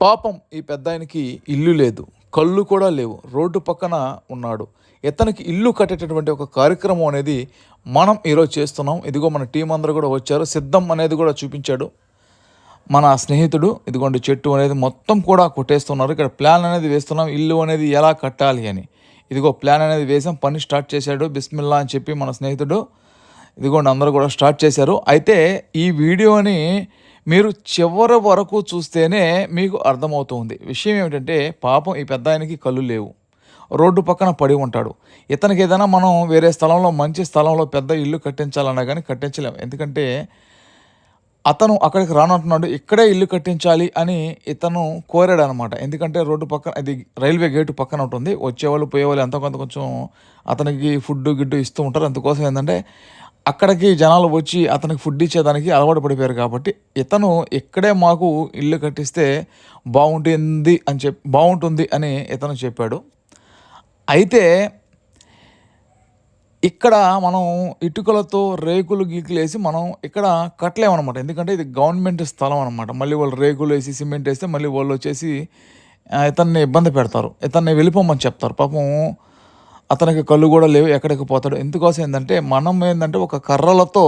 పాపం ఈ పెద్ద ఆయనకి ఇల్లు లేదు కళ్ళు కూడా లేవు రోడ్డు పక్కన ఉన్నాడు. ఇతనికి ఇల్లు కట్టేటటువంటి ఒక కార్యక్రమం అనేది మనం ఈరోజు చేస్తున్నాం. ఇదిగో మన టీం అందరూ కూడా వచ్చారు. సిద్ధం అనేది కూడా చూపించాడు. మన స్నేహితుడు ఇదిగోండి చెట్టు అనేది మొత్తం కూడా కొట్టేస్తున్నారు. ఇక్కడ ప్లాన్ అనేది వేస్తున్నాం. ఇల్లు అనేది ఎలా కట్టాలి అని. ఇదిగో ప్లాన్ అనేది వేసాం. పని స్టార్ట్ చేశాడు. బిస్మిల్లా అని చెప్పి మన స్నేహితుడు ఇదిగోండి అందరూ కూడా స్టార్ట్ చేశారు. అయితే ఈ వీడియోని మీరు చివరి వరకు చూస్తేనే మీకు అర్థమవుతుంది. విషయం ఏమిటంటే పాపం ఈ పెద్ద ఆయనకి కళ్ళు లేవు. రోడ్డు పక్కన పడి ఉంటాడు. ఇతనికి ఏదైనా మనం వేరే స్థలంలో మంచి స్థలంలో పెద్ద ఇల్లు కట్టించాలన్నా కానీ కట్టించలేము ఎందుకంటే అతను అక్కడికి రానంటున్నాడు ఇక్కడే ఇల్లు కట్టించాలి అని ఇతను కోరాడు అనమాట ఎందుకంటే రోడ్డు పక్కన అది రైల్వే గేటు పక్కన ఉంటుంది. వచ్చేవాళ్ళు పోయేవాళ్ళు ఎంతో కొంత కొంచెం అతనికి ఫుడ్ గిడ్డు ఇస్తూ ఉంటారు. అందుకోసం ఏంటంటే అక్కడికి జనాలు వచ్చి అతనికి ఫుడ్ ఇచ్చేదానికి అలవాటు పడిపోయారు కాబట్టి ఇతను ఇక్కడే మాకు ఇల్లు కట్టిస్తే బాగుంటుంది అని చెప్ బాగుంటుంది అని ఇతను చెప్పాడు. అయితే ఇక్కడ మనం ఇటుకలతో రేకులు గీకులు వేసి మనం ఇక్కడ కట్టలేమన్నమాట. ఎందుకంటే ఇది గవర్నమెంట్ స్థలం అనమాట మళ్ళీ వాళ్ళు రేకులు వేసి సిమెంట్ వేస్తే మళ్ళీ వాళ్ళు వచ్చేసి ఇతన్ని ఇబ్బంది పెడతారు. ఇతన్ని వెళ్ళిపోమని చెప్తారు. పాపం అతనికి కళ్ళు కూడా లేవు ఎక్కడికి పోతాడు. ఎందుకోసం ఏంటంటే మనం ఏంటంటే ఒక కర్రలతో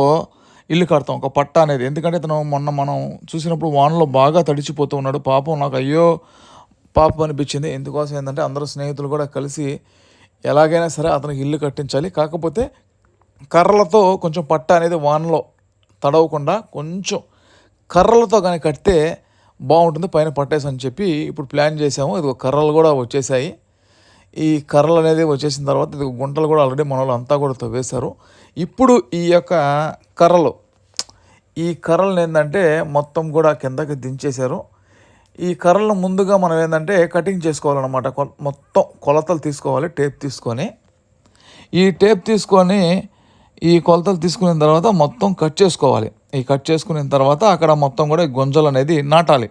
ఇల్లు కడతాం ఒక పట్ట అనేది. ఎందుకంటే ఇతను మొన్న మనం చూసినప్పుడు వానలో బాగా తడిచిపోతూ ఉన్నాడు. పాపం నాకు అయ్యో పాపం అనిపించింది. ఎందుకోసం ఏంటంటే అందరూ స్నేహితులు కూడా కలిసి ఎలాగైనా సరే అతనికి ఇల్లు కట్టించాలి. కాకపోతే కర్రలతో కొంచెం పట్ట అనేది వానలో తడవకుండా కొంచెం కర్రలతో కానీ కడితే బాగుంటుంది పైన పట్టేసి అని చెప్పి ఇప్పుడు ప్లాన్ చేసాము. ఇది కర్రలు కూడా వచ్చేసాయి. ఈ కర్రలు అనేది వచ్చేసిన తర్వాత ఇది గుంటలు కూడా ఆల్రెడీ మన అంతా కూడా తవ్వేశారు. ఇప్పుడు ఈ యొక్క కర్రలు ఈ కర్రలు ఏంటంటే మొత్తం కూడా కిందకి దించేశారు. ఈ కర్రలను ముందుగా మనం ఏంటంటే కటింగ్ చేసుకోవాలన్నమాట. మొత్తం కొలతలు తీసుకోవాలి టేప్ తీసుకొని. ఈ టేప్ తీసుకొని ఈ కొలతలు తీసుకున్న తర్వాత మొత్తం కట్ చేసుకోవాలి. ఈ కట్ చేసుకున్న తర్వాత అక్కడ మొత్తం కూడా గుంజలు అనేది నాటాలి.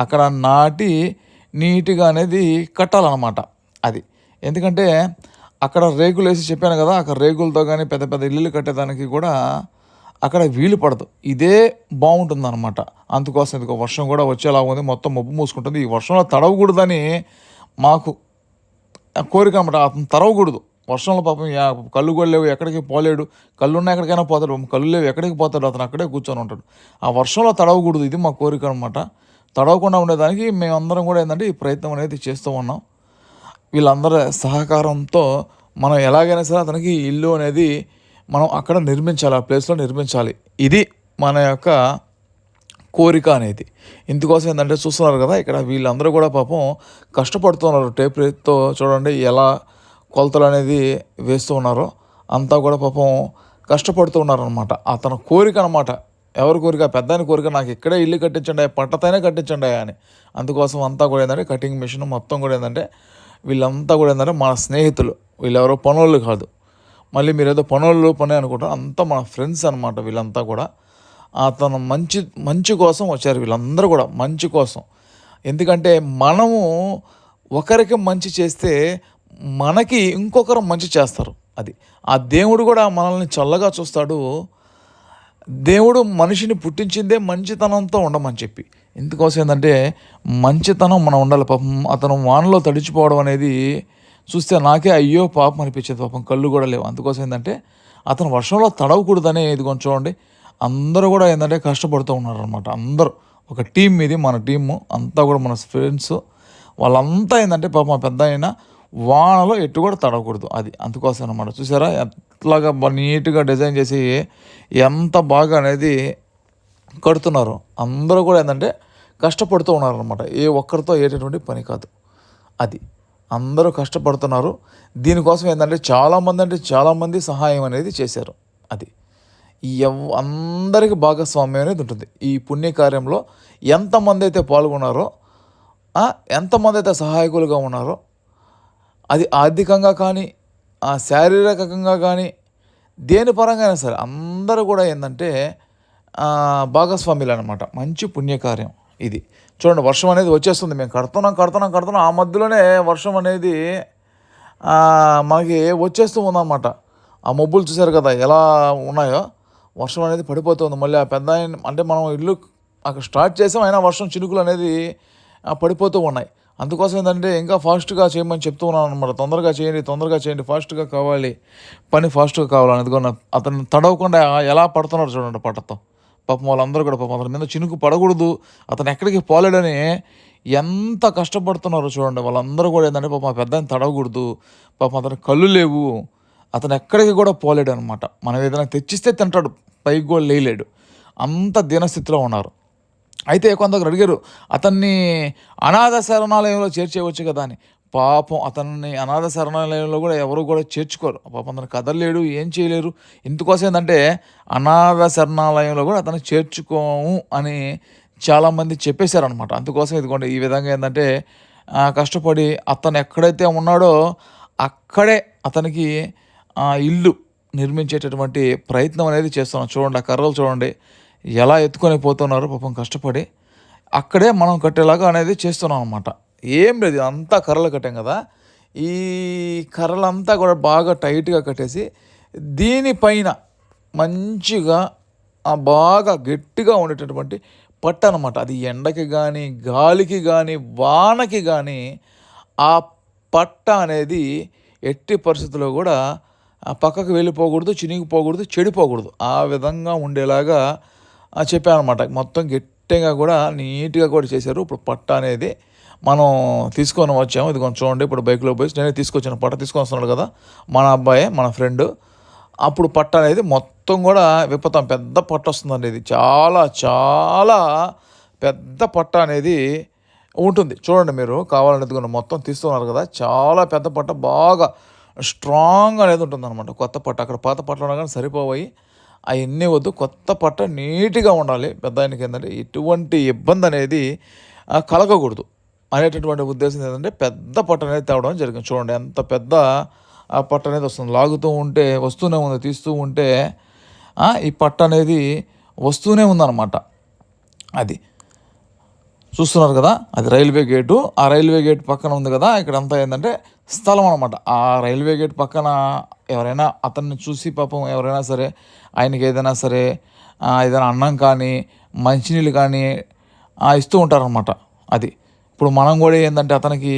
అక్కడ నాటి నీట్గా అనేది కట్టాలన్నమాట. అది. ఎందుకంటే అక్కడ రేకులు వేసి చెప్పాను కదా అక్కడ రేకులతో కానీ పెద్ద పెద్ద ఇల్లులు కట్టేదానికి కూడా అక్కడ వీలు పడదు. ఇదే బాగుంటుంది అనమాట అందుకోసం ఇది వర్షం కూడా వచ్చేలా ఉంది. మొత్తం మబ్బు మూసుకుంటుంది. ఈ వర్షంలో తడవకూడదని మాకు ఆ కోరిక అనమాట అతను తడవకూడదు. వర్షంలో పాపం కళ్ళు కూడా లేవు. ఎక్కడికి పోలేడు. కళ్ళు ఉన్న ఎక్కడికైనా పోతాడు. కళ్ళు లేవు. ఎక్కడికి పోతాడు? అతను అక్కడే కూర్చొని ఉంటాడు. ఆ వర్షంలో తడవకూడదు. ఇది మా కోరిక అనమాట తడవకుండా ఉండేదానికి మేమందరం కూడా ఏంటంటే ఈ ప్రయత్నం అనేది చేస్తూ ఉన్నాం. వీళ్ళందరి సహకారంతో మనం ఎలాగైనా సరే అతనికి ఇల్లు అనేది మనం అక్కడ నిర్మించాలి ఆ ప్లేస్లో నిర్మించాలి. ఇది మన యొక్క కోరిక అనేది. ఇందుకోసం ఏంటంటే చూస్తున్నారు కదా ఇక్కడ వీళ్ళందరూ కూడా పాపం కష్టపడుతున్నారు. టేప్ రేట్తో చూడండి ఎలా కొలతలు అనేది వేస్తూ ఉన్నారో అంతా కూడా పాపం కష్టపడుతూ ఉన్నారనమాట అతని కోరిక అనమాట ఎవరి కోరిక? పెద్దాని కోరిక నాకు ఇక్కడే ఇల్లు కట్టించండి పట్టతైనా కట్టించండి అని. అందుకోసం అంతా కూడా ఏంటంటే కటింగ్ మిషన్ మొత్తం కూడా ఏంటంటే వీళ్ళంతా కూడా ఏంటంటే మన స్నేహితులు. వీళ్ళెవరో పనులు కాదు. మళ్ళీ మీరు ఏదో పనులు పని అనుకుంటారు. అంతా మన ఫ్రెండ్స్ అనమాట వీళ్ళంతా కూడా. అతను మంచి మంచి కోసం వచ్చారు వీళ్ళందరూ కూడా. మంచి కోసం. ఎందుకంటే మనము ఒకరికి మంచి చేస్తే మనకి ఇంకొకరు మంచి చేస్తారు. అది. ఆ దేవుడు కూడా మనల్ని చల్లగా చూస్తాడు. దేవుడు మనిషిని పుట్టించిందే మంచితనంతో ఉండమని చెప్పి. ఎందుకోసం ఏంటంటే మంచితనం మనం ఉండాలి. పాపం అతను వానలో తడిచిపోవడం అనేది చూస్తే నాకే అయ్యో పాపం అనిపించేది. పాపం కళ్ళు కూడా లేవు. అందుకోసం ఏంటంటే అతను వర్షంలో తడవకూడదని ఇది కొంచెం చూడండి. అందరూ కూడా ఏంటంటే కష్టపడుతూ ఉన్నారనమాట అందరూ. ఒక టీం ఇది మన టీము. అంతా కూడా మన ఫ్రెండ్స్ వాళ్ళంతా ఏంటంటే పాపం పెద్ద అయినా వానలో ఎట్టు కూడా తడవకూడదు. అది అందుకోసం అనమాట చూసారా? ఎట్లాగా నీట్గా డిజైన్ చేసి ఎంత బాగా అనేది కడుతున్నారు. అందరూ కూడా ఏంటంటే కష్టపడుతూ ఉన్నారనమాట ఏ ఒక్కరితో ఏటటువంటి పని కాదు. అది అందరూ కష్టపడుతున్నారు. దీనికోసం ఏంటంటే చాలామంది అంటే చాలామంది సహాయం అనేది చేశారు. అది ఎవ్ అందరికి భాగస్వామ్యం అనేది ఉంటుంది. ఈ పుణ్యకార్యంలో ఎంతమంది అయితే పాల్గొన్నారో ఎంతమంది అయితే సహాయకులుగా ఉన్నారో అది ఆర్థికంగా కానీ ఆ శారీరకంగా కానీ దేని పరంగా అయినా సరే అందరూ కూడా ఏంటంటే భాగస్వామ్యులు భాగస్వాములు అనమాట మంచి పుణ్యకార్యం ఇది. చూడండి వర్షం అనేది వచ్చేస్తుంది. మేము కడుతున్నాం కడుతున్నాం కడుతున్నాం. ఆ మధ్యలోనే వర్షం అనేది మనకి వచ్చేస్తూ ఉందన్నమాట. ఆ మబ్బులు చూసారు కదా ఎలా ఉన్నాయో. వర్షం అనేది పడిపోతుంది. మళ్ళీ ఆ పెద్ద అంటే మనం ఇల్లు అక్కడ స్టార్ట్ చేసాం అయినా వర్షం చినుకులు అనేది పడిపోతూ ఉన్నాయి. అందుకోసం ఏంటంటే ఇంకా ఫాస్ట్గా చేయమని చెప్తూ ఉన్నాను అనమాట తొందరగా చేయండి తొందరగా చేయండి ఫాస్ట్గా కావాలి. పని ఫాస్ట్గా కావాలని ఎందుకన్నా అతను తడవకుండా ఎలా పడుతున్నారు చూడండి పట్టతో పాపం వాళ్ళందరూ కూడా పాపం అతని మీద చినుకు పడకూడదు. అతను ఎక్కడికి పోలేడని ఎంత కష్టపడుతున్నారో చూడండి. వాళ్ళందరూ కూడా ఏంటంటే పాపం పెద్దని తడవకూడదు. పాపం అతని కళ్ళు లేవు. అతను ఎక్కడికి కూడా పోలేడు అనమాట మనం ఏదైనా తెచ్చిస్తే తింటాడు పైకి కూడా లేయలేడు. అంత దీనస్థితిలో ఉన్నారు. అయితే కొందరు అడిగారు అతన్ని అనాథ శరణాలయంలో చేర్చేయవచ్చు కదా అని. పాపం అతన్ని అనాథ శరణాలయంలో కూడా ఎవరు కూడా చేర్చుకోరు. పాపం అతను కదలలేడు ఏం చేయలేరు. ఇందుకోసం ఏంటంటే అనాథ శరణాలయంలో కూడా అతను చేర్చుకోము అని చాలామంది చెప్పేశారనమాట అందుకోసం ఇదిగోండి ఈ విధంగా ఏంటంటే కష్టపడి అతను ఎక్కడైతే ఉన్నాడో అక్కడే అతనికి ఇల్లు నిర్మించేటటువంటి ప్రయత్నం అనేది చేస్తున్నాం. చూడండి ఆ కర్రలు చూడండి. ఎలా ఎత్తుకొని పోతున్నారు పాపం కష్టపడి అక్కడే మనం కట్టేలాగా అనేది చేస్తున్నాం అనమాట ఏం లేదు అంతా కర్రలు కట్టాం కదా. ఈ కర్రలంతా కూడా బాగా టైట్గా కట్టేసి దీనిపైన మంచిగా బాగా గట్టిగా ఉండేటటువంటి పట్ట అనమాట అది ఎండకి కానీ గాలికి కానీ వానకి కానీ ఆ పట్ట అనేది ఎట్టి పరిస్థితుల్లో కూడా పక్కకు వెళ్ళిపోకూడదు చినిగిపోకూడదు చెడిపోకూడదు. ఆ విధంగా ఉండేలాగా చెప్పానమాట మొత్తం గట్టిగా కూడా నీట్గా కూడా చేశారు. ఇప్పుడు పట్ట అనేది మనం తీసుకొని వచ్చాము. ఇది కొంచెం చూడండి ఇప్పుడు బైక్లో పోయి నేనే తీసుకొచ్చిన. పట్ట తీసుకొని వస్తున్నాడు కదా మన అబ్బాయే మన ఫ్రెండ్ అప్పుడు పట్ట అనేది మొత్తం కూడా విపతం పెద్ద పట్ట వస్తుందండి ఇది. చాలా చాలా పెద్ద పట్ట అనేది ఉంటుంది. చూడండి మీరు కావాలనేది ఎత్తుకుని మొత్తం తీస్తున్నారు కదా. చాలా పెద్ద పట్ట బాగా స్ట్రాంగ్ అనేది ఉంటుంది అనమాట కొత్త పట్ట అక్కడ పాత పట్టలు ఉన్నా కానీ సరిపోయి అవన్నీ వద్దు కొత్త పట్ట నీట్గా ఉండాలి. పెద్ద ఆయనకి ఏంటంటే ఎటువంటి ఇబ్బంది అనేది కలగకూడదు. అనేటటువంటి ఉద్దేశం ఏంటంటే పెద్ద పట్ట అనేది తేవడం జరిగింది. చూడండి ఎంత పెద్ద ఆ పట్ట అనేది వస్తుంది. లాగుతూ ఉంటే వస్తూనే ఉంది తీస్తూ ఉంటే ఈ పట్ట అనేది వస్తూనే ఉందన్నమాట. అది చూస్తున్నారు కదా అది రైల్వే గేటు. ఆ రైల్వే గేట్ పక్కన ఉంది కదా ఇక్కడ అంతా ఏంటంటే స్థలం అనమాట ఆ రైల్వే గేట్ పక్కన ఎవరైనా అతన్ని చూసి పాపం ఎవరైనా సరే ఆయనకి ఏదైనా సరే ఏదైనా అన్నం కానీ మంచినీళ్ళు కానీ ఇస్తూ ఉంటారనమాట అది ఇప్పుడు మనం కూడా ఏంటంటే అతనికి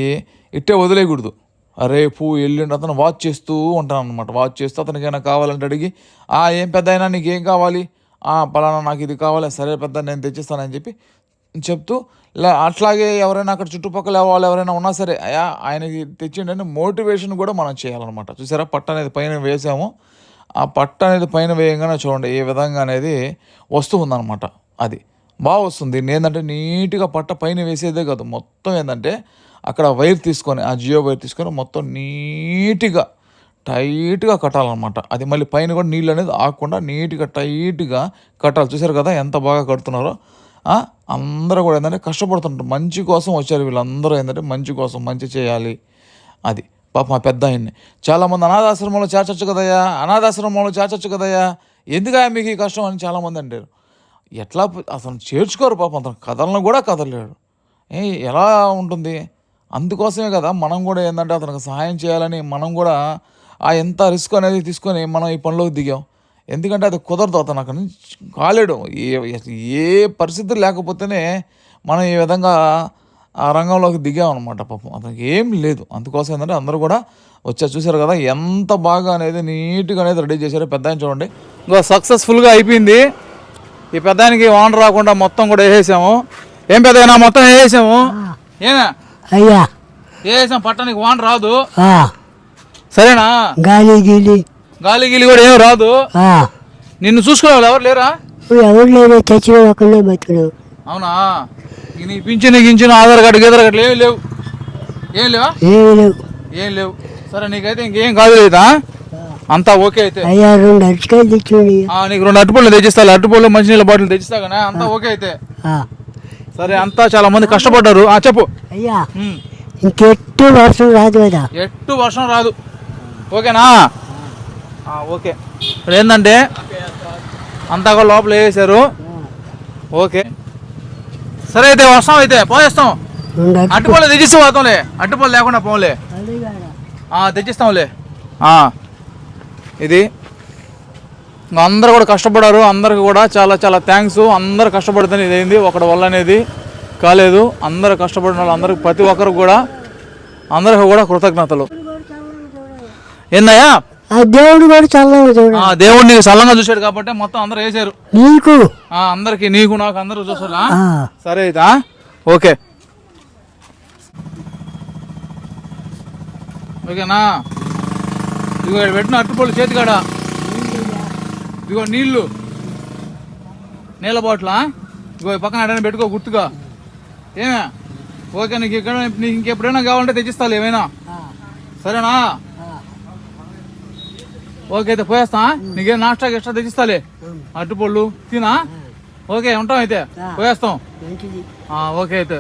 ఇట్టే వదిలేయకూడదు. రేపు ఎల్లుండి అతను వాచ్ చేస్తూ ఉంటాను అనమాట వాచ్ చేస్తూ అతనికి ఏమైనా కావాలంటే అడిగి ఆ ఏం పెద్ద అయినా నీకు ఏం కావాలి? ఆ పలానా నాకు ఇది కావాలి సరే పెద్ద నేను తెచ్చిస్తానని చెప్పి చెప్తూ లే అట్లాగే ఎవరైనా అక్కడ చుట్టుపక్కల వాళ్ళు ఎవరైనా ఉన్నా సరే ఆయనకి తెచ్చిండని మోటివేషన్ కూడా మనం చేయాలన్నమాట. చూసారా? పట్ట అనేది పైన వేసాము. ఆ పట్ట అనేది పైన వేయంగానే చూడండి ఏ విధంగా అనేది వస్తూ ఉందన్నమాట అది బాగా వస్తుంది. ఏంటంటే నీట్గా పట్ట పైన వేసేదే కాదు. మొత్తం ఏంటంటే అక్కడ వైర్ తీసుకొని ఆ జియో వైర్ తీసుకొని మొత్తం నీట్గా టైట్గా కట్టాలన్నమాట. అది మళ్ళీ పైన కూడా నీళ్ళు అనేది ఆకుండా నీట్గా టైట్గా కట్టాలి. చూసారు కదా ఎంత బాగా కడుతున్నారో. అందరూ కూడా ఏంటంటే కష్టపడుతుంటారు. మంచి కోసం వచ్చారు వీళ్ళందరూ ఏంటంటే మంచి కోసం మంచి చేయాలి. అది పాప మా పెద్ద ఆయన్ని. చాలామంది అనాథాశ్రమంలో చేర్చొచ్చు కదయ్యా అనాథాశ్రమంలో చేర్చొచ్చు కదయ్యా. ఎందుకయ్యా మీకు ఈ కష్టం అని చాలామంది అంటారు. ఎట్లా అతను చేర్చుకోరు పాపం అతను కథలను కూడా కదలేడు ఏ ఎలా ఉంటుంది? అందుకోసమే కదా మనం కూడా ఏంటంటే అతనికి సహాయం చేయాలని మనం కూడా ఆ ఎంత రిస్క్ అనేది తీసుకొని మనం ఈ పనిలోకి దిగాం. ఎందుకంటే అది కుదరదు అతను అక్కడి నుంచి కాలేడు. ఏ ఏ పరిస్థితి లేకపోతేనే మనం ఈ విధంగా ఆ రంగంలోకి దిగామన్నమాట పాపం. అతనికి ఏం లేదు. అందుకోసం ఏంటంటే అందరూ కూడా వచ్చారు. చూసారు కదా ఎంత బాగా అనేది నీట్గా అనేది రెడీ చేశారు. పెద్ద ఆయన చూడండి. ఇంకా సక్సెస్ఫుల్గా అయిపోయింది. ఈ పెద్దానికి వాన రాకుండా మొత్తం కూడా వేసేసాము. ఏం పెద్ద మొత్తం వేసేసాము. ఏమే? అయ్యా. వేసాం పట్టణానికి వాన రాదు. సరేనా? గాలి గీలి. గాలి గిలి కూడా ఏం రాదు. నిన్ను చూసుకునే వాళ్ళు ఎవరు లేరా? ఎవరు లేరు. చచ్చిన ఒకళ్ళే అవునా? నీ పింఛన్ గించిన ఆధార్ కార్డు గీధార్ కార్డు ఏమి లేవు. ఏం లేవా? ఏమీ లేవు. ఏం లేవు. సరే నీకైతే ఇంకేం కాదు లేదా? అంతా ఓకే అయితే. అయ్యా రెండు అరటికాయలు నీకు రెండు అట్టుపళ్ళు తెచ్చిస్తా అట్టుపళ్ళు మంచినీళ్ళ బాటిల్ తెచ్చిస్తా కానీ అంతా ఓకే అయితే. సరే అంతా చాలా మంది కష్టపడ్డారు. ఆ చెప్పు. అయ్యా. ఇంకెట్టు వర్షం రాదు కదా. ఎట్టు వర్షం రాదు. ఓకేనా? ఓకే. ఇప్పుడు ఏంటంటే అంతా కూడా లోపల వేసారు ఓకే. సరే అయితే వర్షం అయితే పోయేస్తాం. అట్టుపళ్ళు తెచ్చిస్తూ పోతాంలే. అట్టుపళ్ళు లేకుండా పోలే. తెచ్చిస్తాంలే. ఇది. అందరూ కూడా కష్టపడారు. అందరికి కూడా చాలా చాలా థ్యాంక్స్ అందరు కష్టపడితేనే ఇది అయింది ఒకటి వల్ల అనేది కాలేదు. అందరు కష్టపడిన వాళ్ళు అందరికి ప్రతి ఒక్కరికి కూడా అందరికి కూడా కృతజ్ఞతలు. ఏందయ్యా? ఆ దేవుడు కూడా చల్లగా చూడ. ఆ, దేవుడు నీకు సల్లంగా చూశాడు కాబట్టి మొత్తం అందరూ వేసారు నీకు? ఆ, అందరికి నీకు నాకు అందరూ చూసారా ఆ, సరే అయితే ఆ? ఓకే. ఓకేనా? ఇదిగో ఇక్కడ పెట్టిన అట్టుపళ్ళు చేతికాడ. ఇదిగో నీళ్ళు. నీళ్ళ బాటిలా? ఇగో ఈ పక్కన ఎడైనా పెట్టుకో గుర్తుగా. ఏమే? ఓకే నీకు ఇక్కడ నీకు ఇంకెప్పుడైనా కావాలంటే తెచ్చిస్తాను ఏమైనా? సరేనా? ఓకే అయితే పోయేస్తా నీకేం నాస్టా ఎక్స్ట్రా తెచ్చిస్తాలే? అట్టుపళ్ళు తినా? ఓకే ఉంటాం అయితే. పోయేస్తాం. ఓకే అయితే.